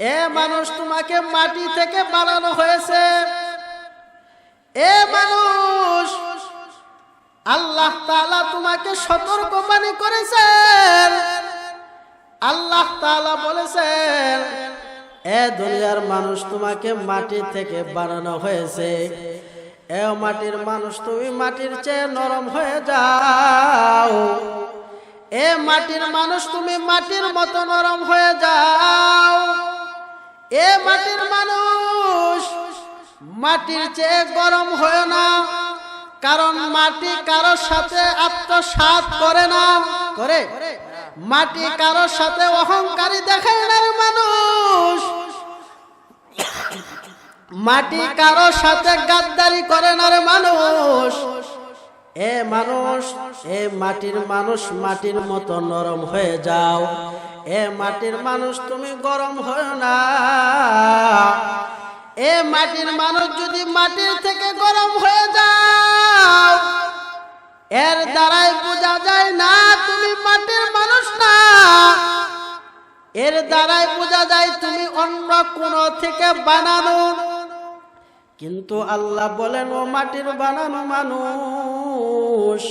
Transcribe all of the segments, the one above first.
এ মানুষ তোমাকে মাটি থেকে বানানো হয়েছে। এ মানুষ, আল্লাহ তাআলা তোমাকে সতর্কবাণী করেছেন। আল্লাহ তাআলা বলেছেন, এ দুনিয়ার মানুষ তোমাকে মাটি থেকে বানানো হয়েছে। এ মাটির মানুষ তুমি মাটির চেয়ে নরম হয়ে যাও। এ মাটির মানুষ তুমি মাটির মতো নরম হয়ে যাও। এ মাটির মানুষ, মাটির চেয়ে গরম হয় না। কারণ মাটি কারোর সাথে আত্মসাত করে না। করে? মাটি কারোর সাথে অহংকারী দেখায় না মানুষ। মাটি কারোর সাথে গাদ্দারি করে না মানুষ। এ মানুষ, এ মাটির মানুষ, মাটির মতো নরম হয়ে যাও। এ মাটির মানুষ, তুমি গরম হয় না। এ মাটির মানুষ যদি মাটির থেকে গরম হয়ে যাও, এর দ্বারাই বোঝা যায় না তুমি মাটির মানুষ না। এর দ্বারাই বোঝা যায় তুমি অন্য কোনো থেকে বানানো কিন্তু আল্লাহ বলেন, ও মাটির বানানো মানুষ,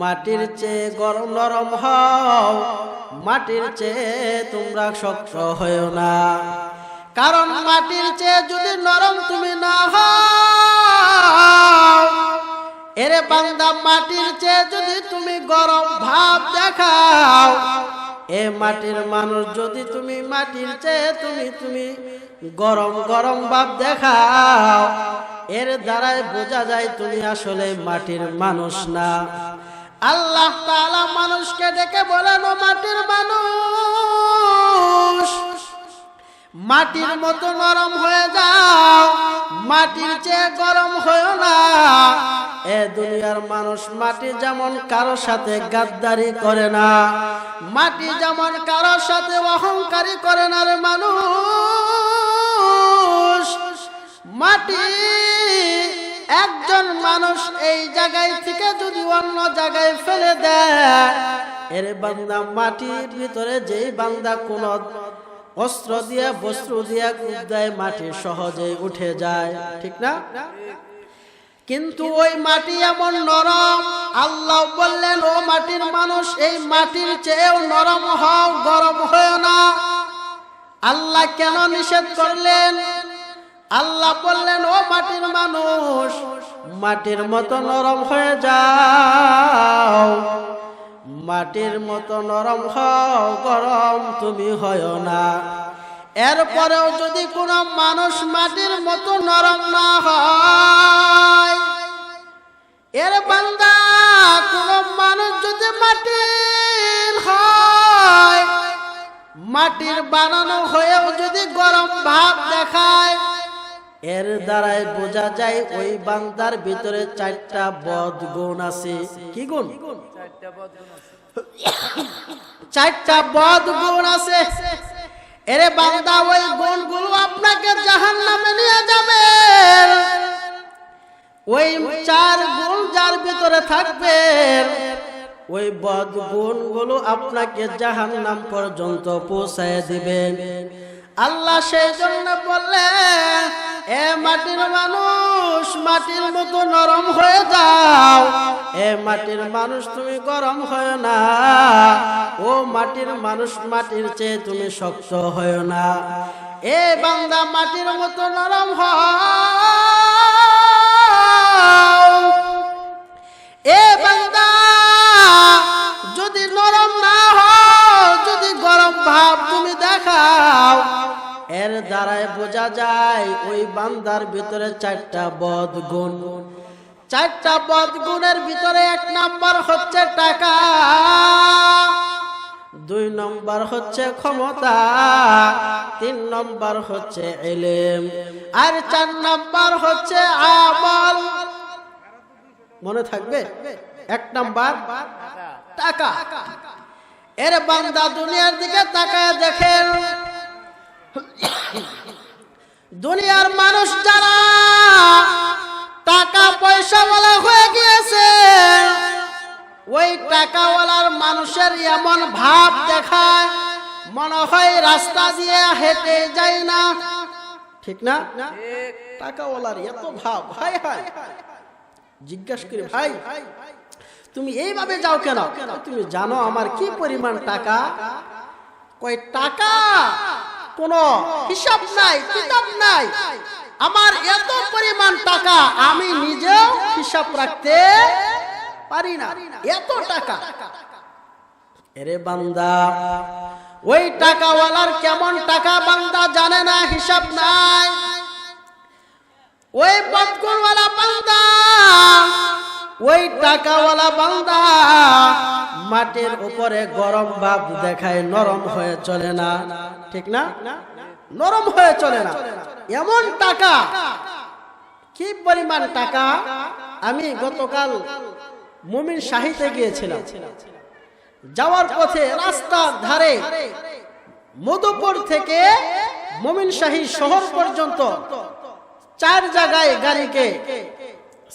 মাটির চেয়ে গরম নরম হও, মাটির চেয়ে তোমরা শক্ত হয়েও না। কারণ মাটির চেয়ে যদি নরম তুমি না হও, এরে বান্দা মাটির চেয়ে যদি তুমি গরম ভাব দেখাও, এ মাটির মানুষ যদি তুমি মাটির চেয়ে তুমি তুমি গরম গরম ভাব দেখাও। এর দ্বারাই বোঝা যায় তুমি আসলে মাটির মানুষ না। আল্লাহ তাআলা মানুষকে ডেকে বলেন, ও মাটির মানুষ, মাটির মতো নরম হয়ে যাও। মাটির চেয়ে গরম হয়েও না। এ দুনিয়ার মানুষ মাটি যেমন কারও সাথে গাদ্দারি করে না, মাটি যেমন কারও সাথে অহংকারী করে না রে মানুষ। মাটি, একজন মানুষ এই জায়গায় থেকে যদি অন্য জায়গায় ফেলে দেয়, এর বান্দা মাটির ভিতরে যেই বান্দা কোন অস্ত্র দিয়ে, বস্ত্র দিয়ে কূপ দেয়, মাটি সহজে উঠে যায়। ঠিক না? কিন্তু ওই মাটি এমন নরম, আল্লাহ বললেন, ও মাটির মানুষ, এই মাটির চেয়েও নরম হও, গরম হয় না। আল্লাহ কেন নিষেধ করলেন? আল্লাহ বললেন, ও মাটির মানুষ, মাটির মতো নরম হয়ে যাও। মাটির মতো নরম হও, গরম তুমি হয় না। এরপরেও যদি কোনো মানুষ মাটির মতো নরম না হয়, এর বান্দা কোন মানুষ যদি মাটির হয়, মাটির বানানো হয়েও যদি গরম ভাব দেখায় এর দ্বারাই বোঝা যায় ওই বান্দার ভিতরে চারটা বদ গুণ আছে। কি গুণ? চারটা বদ গুণ আছে। এরে বান্দা, ওই গুণগুলো আপনাকে জাহান নামে নিয়ে যাবে। ওই চার গুণ যার ভিতরে থাকবে, ওই বদ গুণগুলো আপনাকে জাহান নাম পর্যন্ত পৌঁছায় দিবেন আল্লাহ সেই জন্য বললেন এ মাটির মানুষ, মাটির মতো নরম হয়ে যাও। এ মাটির মানুষ তুমি গরম হয় না। ও মাটির মানুষ, মাটির চেয়ে তুমি শক্ত হয় না। এ বান্দা মাটির মতো নরম হও। এ বান্দা এর দ্বারাই বোঝা যায় ওই বান্দার ভিতরে চারটা বদ গুণ। চারটা বদ গুণের ভিতরে এক নাম্বার হচ্ছে টাকা, দুই নম্বর হচ্ছে ক্ষমতা, তিন নম্বর হচ্ছে এলেম আর চার নম্বর হচ্ছে আমল। মনে থাকবে? এক নাম্বার টাকা। এর বান্দা দুনিয়ার দিকে তাকায় দেখেন দুনিয়ার মানুষ যারা টাকা পয়সা পয়সাওয়ালা হয়ে গিয়েছে, ওই টাকাওয়ালার মানুষের এমন ভাব দেখায়, মনে হয় রাস্তা দিয়ে হেঁটে যায় না। ঠিক না? টাকাওয়ালার এত ভাব হাই হাই জিজ্ঞাসা করি, ভাই, তুমি এইভাবে যাও কেন? তুমি জানো আমার কি পরিমাণ টাকা? কয়, টাকা? কোন হিসাব নাই, কিতাব নাই। আমার এত পরিমাণ টাকা আমি নিজেও হিসাব রাখতে পারি না। এত টাকা। এরে বান্দা, ওই টাকাওয়ালার কেমন টাকা বান্দা জানে না, হিসাব নাই। ওই বদগুরওয়ালা বান্দা ওই টাকাওয়ালা বান্দা মাটির উপরে গরম ভাব দেখায় নরম হয়ে চলে না। ঠিক না? নরম হয়ে চলে না। এমন টাকা, কি পরিমাণ টাকা? আমি গতকাল মুমিন শাহিতে গিয়েছিলাম। যাওয়ার পথে রাস্তার ধারে মধুপুর থেকে মমিন শাহী শহর পর্যন্ত চার জায়গায় গাড়িকে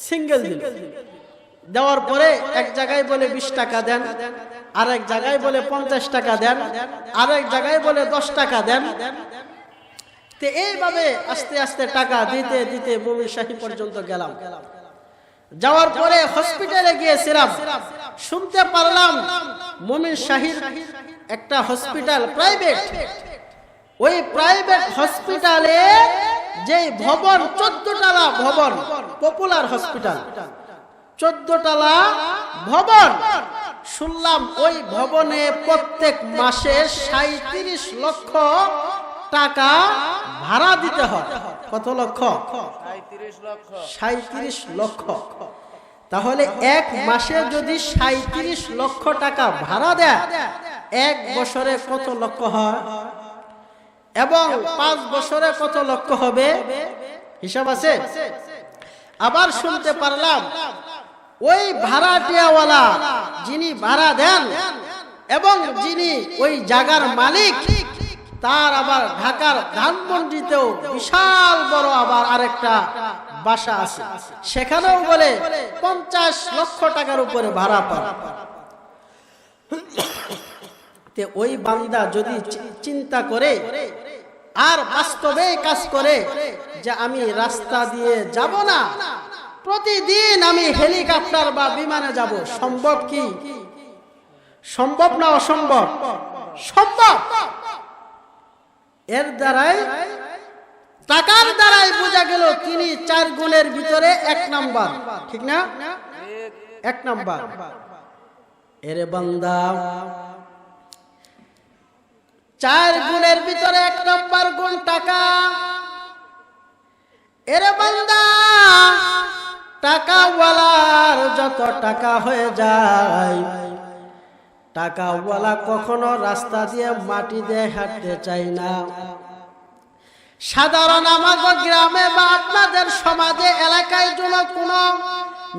সিঙ্গেল দিল। দেওয়ার পরে এক জায়গায় বলে বিশ টাকা দেন আর এক জায়গায় বলে পঞ্চাশ টাকা দেন আর এক জায়গায় বলে দশ টাকা দেন। এইভাবে আস্তে আস্তে টাকা দিতে দিতে মমিন শাহী পর্যন্ত গেলাম। যাওয়ার পরে হসপিটালে গিয়েছিলাম। শুনতে পারলাম মমিন শাহির একটা হসপিটাল প্রাইভেট। ওই প্রাইভেট হসপিটালে যে ভবন চোদ্দ টালা ভবন, পপুলার হসপিটাল। চোদ্দ টালা ভবন। শুনলাম ওই ভবনে প্রত্যেক মাসে সাঁত্রিশ লক্ষ টাকা ভাড়া দিতে হয়। কত লক্ষ? সাঁত্রিশ লক্ষ। তাহলে এক মাসে যদি সাঁত্রিশ লক্ষ টাকা ভাড়া দেয় এক বছরে কত লক্ষ হয়? এবং পাঁচ বছরে কত লক্ষ হবে? হিসাব আছে? আবার শুনতে পারলাম ওই ভাড়াটিয়াওয়ালা যিনি ভাড়া দেন এবং যিনি ওই জায়গার মালিক, তার আবার ঢাকার ধানমন্ডিতেও বিশাল বড় আবার আরেকটা বাসা আছে। সেখানেও বলে পঞ্চাশ লক্ষ টাকার উপরে ভাড়া পান। ওই বান্দা যদি চিন্তা করে আর বাস্তবে কাজ করে যে আমি রাস্তা দিয়ে যাব না প্রতিদিন আমি হেলিকপ্টার বা বিমানে যাব। সম্ভব কি? সম্ভব না অসম্ভব? সম্ভব। এর দ্বারাই, টাকার দ্বারাই বোঝা গেল তিনি চার গুণের ভিতরে এক নাম্বার। ঠিক না? এক নাম্বার। এরে বান্দা, চার গুণের ভিতরে এক নম্বর গুণ টাকা। এরে বান্দা টাকাওয়ালার যত টাকা হয়ে যায়, টাকাওয়ালা কখনো রাস্তা দিয়ে মাটি দিয়ে হাঁটতে চায় না। সাধারণ আমাদের গ্রামে বা আপনাদের সমাজে, এলাকায় জন্য কোনো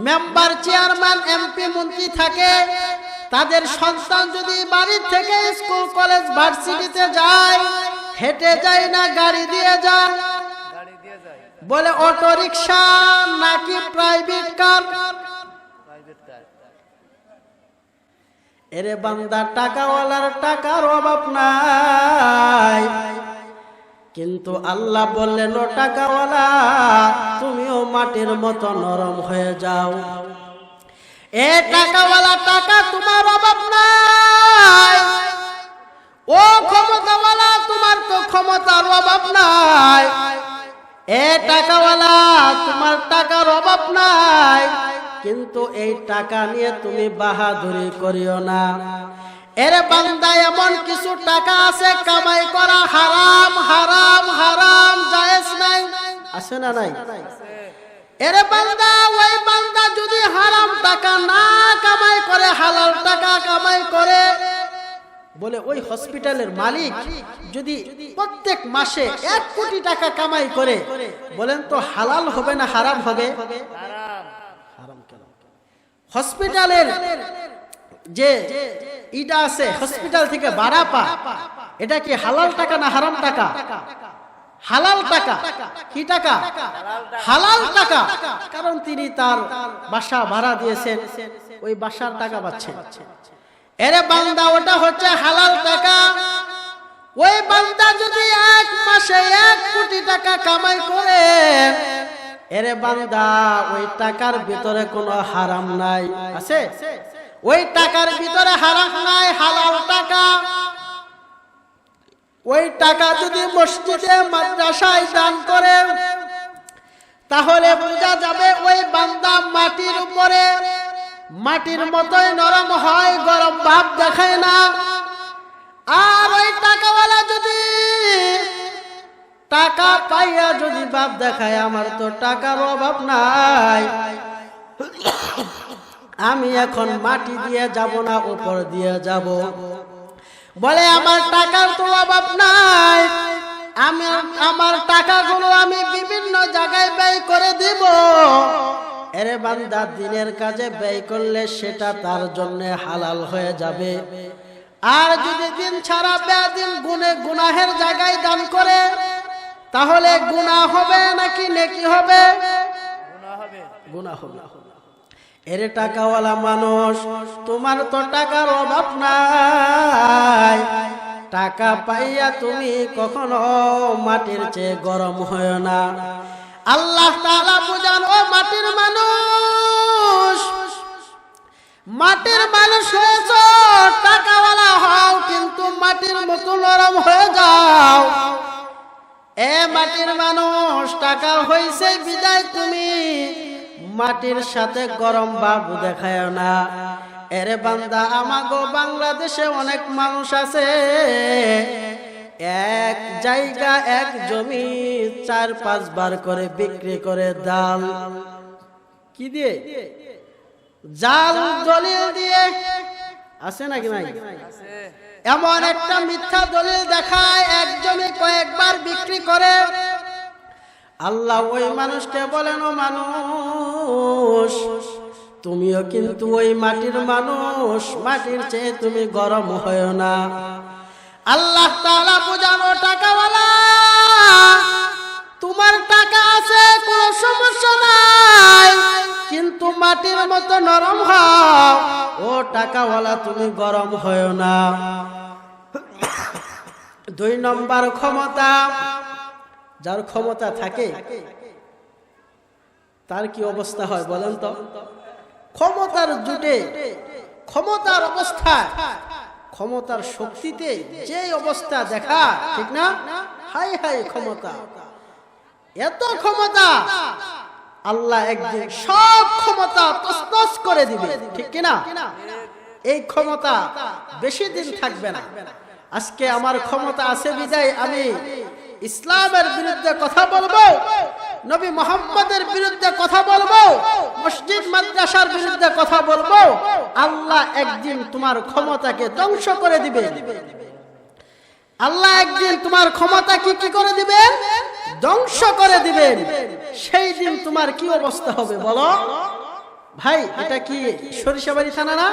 মেম্বার, চেয়ারম্যান, এমপি, মন্ত্রী থাকে, তাদের সন্তান যদি বাড়ি থেকে স্কুল, কলেজ, ভার্সিটিতে যায়, হেঁটে যায় না, গাড়ি দিয়ে যায় বলে অটো রিক্সা নাকি প্রাইভেট কার এরে বান্দা, টাকাওয়ালার টাকার অভাব নাই। কিন্তু আল্লাহ বললেন, ও টাকাওয়ালা, তুমিও মাটির মতো নরম হয়ে যাও। এ টাকাওয়ালা, টাকা তোমার অভাব নাই। ও ক্ষমতাওয়ালা, তোমার তো ক্ষমতার অভাব নাই। এ টাকাওয়ালা, তোমার টাকার অভাব নাই। কিন্তু এই টাকা নিয়ে তুমি বাহাদুরি করিও না। এর বান্দা, এমন কিছু টাকা আছে, কামাই করা হারাম হারাম হারাম, জায়েজ নাই। আছে না নাই? এরে বান্দা, ওই বান্দা যদি হারাম টাকা না কামাই করে, হালাল টাকা কামাই করে বলে, ওই হসপিটালের মালিক যদি প্রত্যেক মাসে এক কোটি টাকা কামাই করে, বলেন তো হালাল হবে না হারাম হবে? হসপিটালের যে ইটা আছে হসপিটাল থেকে ভাড়া পা এটা কি হালাল টাকা না হারাম টাকা? হালাল টাকা? কি টাকা? হালাল টাকা। কারণ তিনি তার বাসা ভাড়া দিয়েছেন, ওই বাসার টাকা পাচ্ছেন এরে বান্দা, ওটা হচ্ছে হালাল টাকা। ওই বান্দা যদি এক মাসে এক কোটি টাকা কামাই করে, এরে বান্দা, ওই টাকার ভিতরে কোনো হারাম নাই। আছে? ওই টাকার ভিতরে হারাম নাই, হালাল টাকা। ওই টাকা যদি মসজিদে, মাদ্রাসায় দান করে, তাহলে বোঝা যাবে ওই বান্দা মাটির উপরে মাটির মতোই নরম হয়, গরম ভাব দেখায় না। আর ওই টাকাওয়ালা যদি টাকা পাইয়া যদি বাপ দেখায়, আমার তো টাকার অভাব নাই। আমি এখন মাটি দিয়ে যাব না, উপর দিয়ে যাব। বলে, আমার টাকার তো অভাব নাই। আমি, আমার টাকাগুলো আমি বিভিন্ন জায়গায় ব্যয় করে দিব। এরে বান্দা দিনের কাজে ব্যয় করলে সেটা তার জন্য হালাল হয়ে যাবে। আর যদি দিন ছাড়া দিন গুনে গুনাহের জায়গায় দান করে, তাহলে গুনাহ হবে নাকি নেকি হবে? গুনাহ হবে। এর টাকাওয়ালা মানুষ, তোমার তো টাকার অভাব নাই। টাকা পাইয়া তুমি কখনো মাটির চেয়ে গরম হয় না। আল্লাহ তাআলা বুঝান, ও মাটির মানুষ মাটির মানুষ হয়েছ, টাকাওয়ালা হও, কিন্তু মাটির মতো নরম হয়ে যাও। এ মাটির মানুষ, টাকা হইছে বিদায় তুমি, মাটির সাথে গরম বাবু দেখায় না। এরে বান্দা, আমাগো বাংলাদেশে অনেক মানুষ আছে এক জায়গা, এক জমি, চার পাঁচবার করে বিক্রি করে দাল। কি দিয়ে? জাল দলিল দিয়ে। আছে নাকি নাই? এমন একটা মিথ্যা দলিল দেখায় এক জমি কয়েকবার বিক্রি করে। আল্লাহ ওই মানুষকে বলেন, ও মানুষ, তুমিও কিন্তু ওই মাটির মানুষ। মাটির চেয়ে তুমি গরম হয় না। আল্লাহ তাআলা বোঝানো টাকাওয়ালা। তোমার টাকা আছে, কোনো সমস্যা নাই। কিন্তু মাটির মতো নরম হও ও টাকাওয়ালা তুমি গরম হয় না। দুই নম্বর ক্ষমতা, যার ক্ষমতা থাকে, তার কি অবস্থা হয় বলেন তো? ক্ষমতার জুটে ক্ষমতার অবস্থা ক্ষমতার শক্তিতে যে অবস্থা দেখা ঠিক না? হাই হাই ক্ষমতা। এত ক্ষমতা আল্লাহ একদিন সব ক্ষমতা তসতস করে দিবে ঠিক কিনা? এই ক্ষমতা বেশি দিন থাকবে না। আজকে আমার ক্ষমতা আছে বিদায় আমি ইসলামের বিরুদ্ধে কথা বলব। নবী মোহাম্মদের বিরুদ্ধে কথা বলব, মসজিদ মাদ্রাসার বিরুদ্ধে কথা বলব, আল্লাহ একদিন তোমার ক্ষমতাকে ধ্বংস করে দিবে। আল্লাহ একদিন তোমার ক্ষমতা কি কি করে দিবেন ধ্বংস করে দিবেন সেই দিন তোমার কি অবস্থা হবে বলো? ভাই, এটা কি সরিষাবাড়ি থানা না?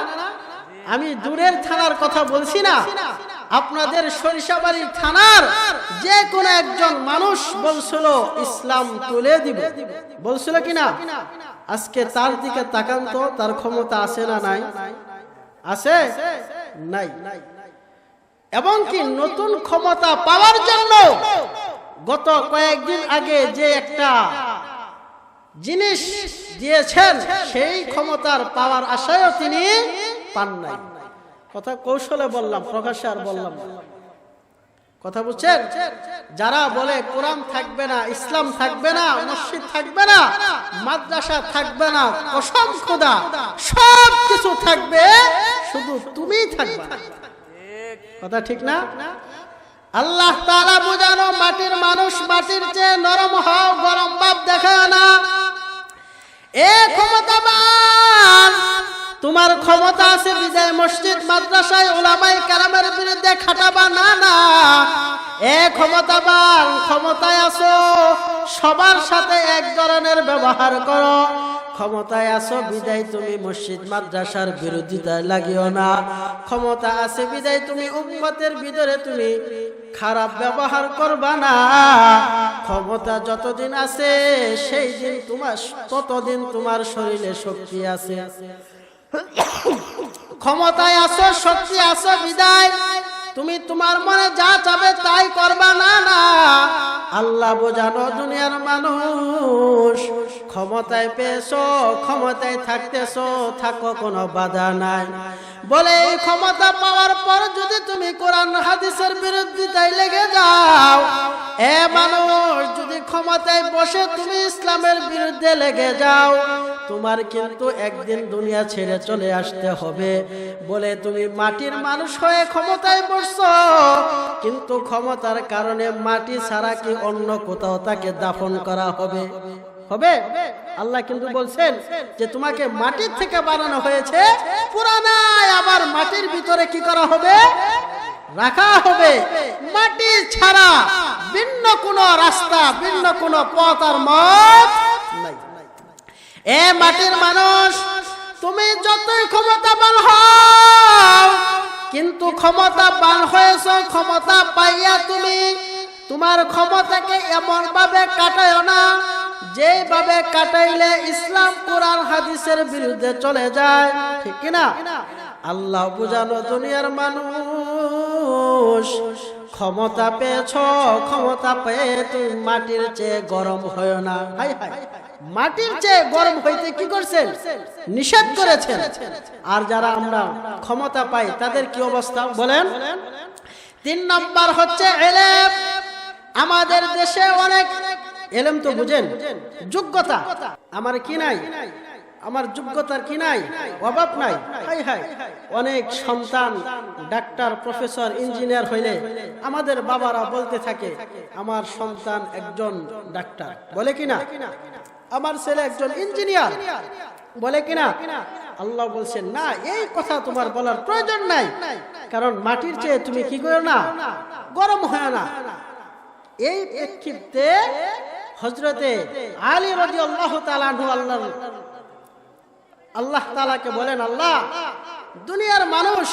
আমি দূরের থানার কথা বলছি না। আপনাদের সরিষাবাড়ি থানার যে কোন একজন মানুষ বলছিল, ইসলাম তুলে দিব। বলছিল কিনা? আজকে তার দিকে তাকান তো, তার ক্ষমতা আছে না নাই? আছে? নাই। এবং কি নতুন ক্ষমতা পাওয়ার জন্য গত কয়েকদিন আগে যে একটা জিনিস দিয়েছেন, সেই ক্ষমতার পাওয়ার আশায়ও তিনি পান নাই। কথা কৌশলে বললাম প্রকাশ্যে আর বললাম। কথা বুঝছেন? যারা বলে কোরআন থাকবে না, ইসলাম থাকবে না, মসজিদ থাকবে না, মাদ্রাসা থাকবে না কসম খোদা সব কিছু থাকবে, শুধু তুমিই থাকবে। কথা ঠিক না? আল্লাহ তাআলা বুঝানো মাটির মানুষ, মাটির চেয়ে নরম হও, গরম বাপ দেখায় না। এ ক্ষমতাবান তোমার ক্ষমতা আছে বিজয় মসজিদ, মাদ্রাসায় ওলামাই কালামের বিরুদ্ধে খাটাবা না না। এ ক্ষমতাবান, ক্ষমতায় আছো, সবার সাথে এক ধরনের ব্যবহার করো। ক্ষমতায় আছো, বিদায় তুমি মসজিদ, মাদ্রাসার বিরোধিতায় লাগিও না। ক্ষমতা আছে, বিদায় তুমি উম্মতের ভিতরে তুমি খারাপ ব্যবহার করবা না। ক্ষমতা যতদিন আছে, সেই দিন তোমার, ততদিন তোমার শরীরে শক্তি আছে। ক্ষমতায় আসো, শক্তি আসো, বিদায়। তুমি তোমার মনে যা চাবে তাই করবা, না না। আল্লাহ বোঝানো দুনিয়ার মানুষ। ক্ষমতায় পেয়েছ, ক্ষমতায় থাকতেছো, থাকো, কোনো বাধা নাই। বলে এই ক্ষমতা পাওয়ার পর যদি তুমি কোরআন, হাদিসের বিরোধিতায় লেগে যাও, এ মানুষ যদি ক্ষমতায় বসে তুমি ইসলামের বিরুদ্ধে লেগে যাও, তোমার কিন্তু একদিন দুনিয়া ছেড়ে চলে আসতে হবে। বলে তুমি মাটির মানুষ হয়ে ক্ষমতায় বসছো, কিন্তু ক্ষমতার কারণে মাটি ছাড়া কি অন্য কোথাও তাকে দাফন করা হবে? হবে? আল্লাহ কিন্তু বলছেন যে, তোমাকে মাটির থেকে বানানো হয়েছে। পুরানায় আবার মাটির ভিতরে কি করা হবে? রাখা হবে। মাটি ছাড়া ভিন্ন কোনো রাস্তা, ভিন্ন কোনো পথ আর মত এ মাটির মানুষ, তুমি যতই ক্ষমতাবান হও, কিন্তু ক্ষমতা বান হয়েছ, ক্ষমতা পাইয়া তুমি তোমার ক্ষমতাকে এমন ভাবে কাটায় না। যেভাবে কাটাইলে ইসলাম কোরআন হাদিসের বিরুদ্ধে চলে যায়, ঠিক কিনা? আল্লাহ বুঝানো দুনিয়ার মানুষ, ক্ষমতা পেয়েছ, ক্ষমতা পেয়ে তুমি মাটির চেয়ে গরম হয় না। মাটির চেয়ে গরম হইতে কি করছেন? নিষেধ করেছেন। আর যারা আমরা ক্ষমতা পাই, তাদের কি অবস্থা? বলেন। তিন নম্বর হচ্ছে আমাদের দেশে অনেক এলেম তো বুঝেন। যোগ্যতা আমার কি নাই? আমার যোগ্যতার কি নাই? অভাব নাই। হাই হাই। অনেক সন্তান ডাক্তার প্রফেসর ইঞ্জিনিয়ার হইলে আমাদের বাবারা বলতে থাকে আমার সন্তান একজন ডাক্তার। বলে কিনা? আমার ছেলে একজন ইঞ্জিনিয়ার। বলে কিনা? আল্লাহ বলছেন না এই কথা তোমার বলার প্রয়োজন নাই। কারণ মাটির চেয়ে তুমি কি করো না? গরম হয় না। এই প্রেক্ষিতে হজরতে আলী রদি আল্লাহ আল্লাহ আল্লাহ তালাকে বলেন, আল্লাহ, দুনিয়ার মানুষ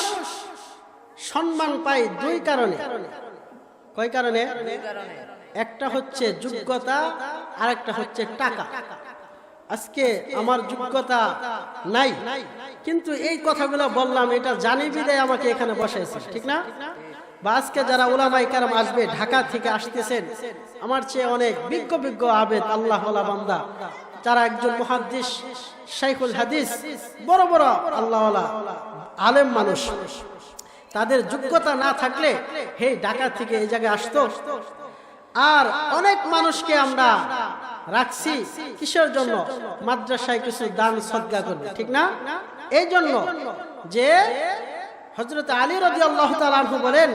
সম্মান পায় দুই কারণে। কয় কারণে? কারণে একটা হচ্ছে যোগ্যতা আর একটা হচ্ছে টাকা। আজকে আমার যোগ্যতা নাই, কিন্তু এই কথাগুলো বললাম, এটা জানি বিদায় আমাকে এখানে বসাইছে, ঠিক না? বা আজকে যারা ওলামাই কারাম আসবে, ঢাকা থেকে আসতেছেন, আমার চেয়ে অনেক বিজ্ঞ বিজ্ঞ আবেদ আল্লাহ বান্দা। যারা একজন মহাদ্দিস, শাইখুল হাদিস, বড় বড় আল্লাহ আলেম মানুষ। তাদের যোগ্যতা না থাকলে হে ঢাকা থেকে এই জায়গায় আসতো। আর অনেক মানুষকে আমরা রাখছি কিসের জন্য? মাদ্রাসায় কিছু দান সদ্গা করবে, ঠিক না? এই জন্য যে হজরত আলী রবি আল্লাহ তালু বলেন,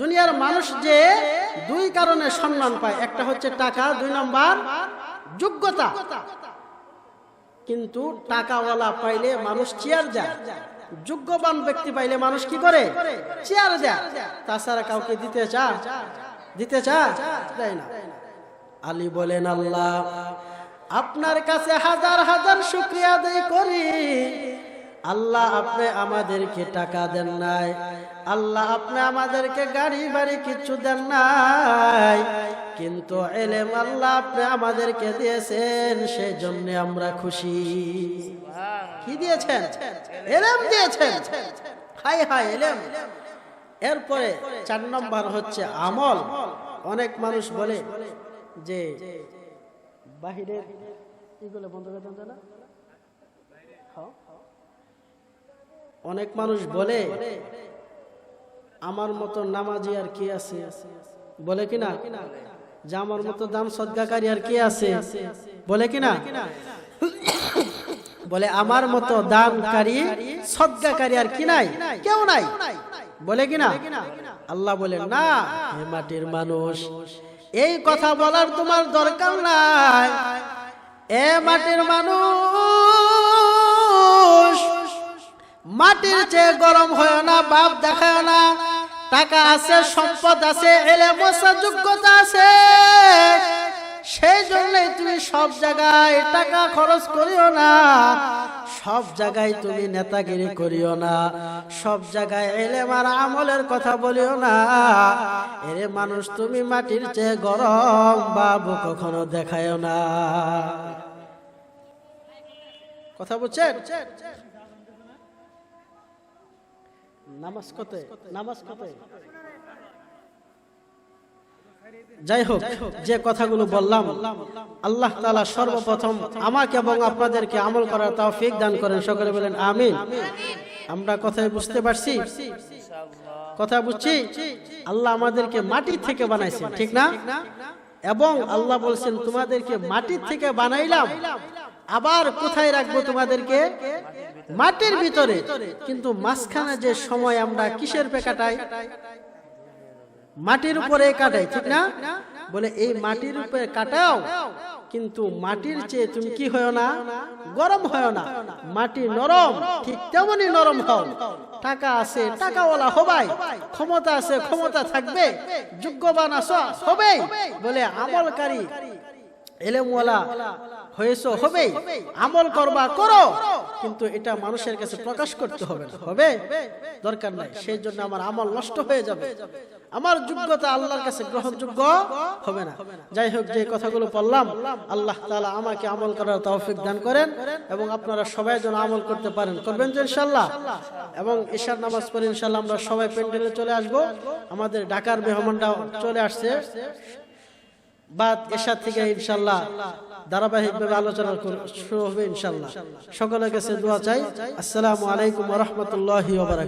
দুনিয়ার মানুষ যে দুই কারণে সম্মান পায়, একটা হচ্ছে টাকা, দুই নম্বর যোগ্যতা। কিন্তু টাকাওয়ালা পাইলে মানুষ চেয়ার যায় যোগ্যবান ব্যক্তি পাইলে মানুষ কি করে? চেয়ার দেয়। তাছাড়া কাউকে দিতে চা দিতে চা দেয় না। আলী বলেন, আল্লাহ, আপনার কাছে হাজার হাজার শুক্রিয়া আদায় করি। আল্লাহ আপনি আমাদেরকে টাকা দেন নাই। আল্লাহ আপনি আমাদেরকে গাড়ি বাড়ি কিছু দেন নাই। কিন্তু এলেম আল্লাহ আপনি আমাদেরকে দিয়েছেন সেই জন্য আমরা খুশি। কি দিয়েছেন? এলেম দিয়েছেন? হাই হাই এলেম। এরপরে চার নম্বর হচ্ছে আমল। অনেক মানুষ বলে যে বাহিরের, এগুলো বন্ধ করে দেন না? হ্যাঁ। অনেক মানুষ বলে, আমার মতো নামাজি আর কি আছে? বলে কিনা যে আমার মতো দাম সদ্গাকারী আর কি আছে? বলে কিনা বলে, আমার মতো দানকারী সদ্গাকারী আর কি নাই? কেউ নাই? বলে কিনা আল্লাহ বলেন, না, হে মাটির মানুষ, এই কথা বলার তোমার দরকার নাই। এ মাটির মানুষ মাটির চেয়ে গরম হয় না, বাপ দেখায় না। টাকা আছে, সম্পদ আছে, এলে মশা যোগ্যতা আছে। সেই জন্যই তুমি সব জায়গায় টাকা খরচ করিও না। সব জায়গায় তুমি নেতাগিরি করিও না। সব জায়গায় এলে মার আমলের কথা বলিও না। এরে মানুষ, তুমি মাটির চেয়ে গরম বাবু কখনো দেখায় না। কথা বুঝছেন? নামাজ কত নামাজ কত যাই হোক যে কথাগুলো বললাম আল্লাহ তাআলা সর্বপ্রথম আমাকে এবং আপনাদেরকে আমল করার তৌফিক দান করেন। সকলে বলেন আমিন। আমরা কথায় বুঝতে পারছি? কথা বুঝছি? আল্লাহ আমাদেরকে মাটি থেকে বানাইছেন ঠিক না? এবং আল্লাহ বলছেন তোমাদেরকে মাটির থেকে বানাইলাম। আবার কোথায় রাখব তোমাদেরকে? মাটির ভিতরে। কিন্তু মাঝখানে যে সময় আমরা কিসের পে কাটাই মাটির উপরে কাটাই, ঠিক না? বলে, এই মাটির উপরে কাটাও, কিন্তু মাটির চেয়ে তুমি কি হয় না? গরম হয় না। মাটি নরম, ঠিক তেমনি নরম হও। টাকা আছে, টাকাওয়ালা হবাই। ক্ষমতা আছে, ক্ষমতা থাকবে। যোগ্যবান আছো, হবেই। বলে, আমলকারী এলেমওয়ালা হয়েছো হবে আমল করবা করো। কিন্তু এটা মানুষের কাছে প্রকাশ করতে হবে না। হবে? দরকার নাই। সেই জন্য আমার আমল নষ্ট হয়ে যাবে। আমার যোগ্যতা আল্লাহর কাছে গ্রহণযোগ্য হবে না। যাই হোক যে কথাগুলো বললাম আল্লাহ তাআলা আমাকে আমল করার তৌফিক দান করেন এবং আপনারা সবাই যেন আমল করতে পারেন। করবেন তো ইনশাল্লাহ। এবং ঈশার নামাজ পড়ে ইনশাল্লাহ আমরা সবাই প্যান্ডেলে চলে আসব। আমাদের ঢাকার মেহমানরা চলে আসছে। বাদ এসার থেকে ইনশাল্লাহ ধারাবাহিক ভাবে আলোচনা শুরু হবে ইনশাল্লাহ। সকলের কাছে দোয়া চাই। আসসালামু আলাইকুম রহমতুল্লাহ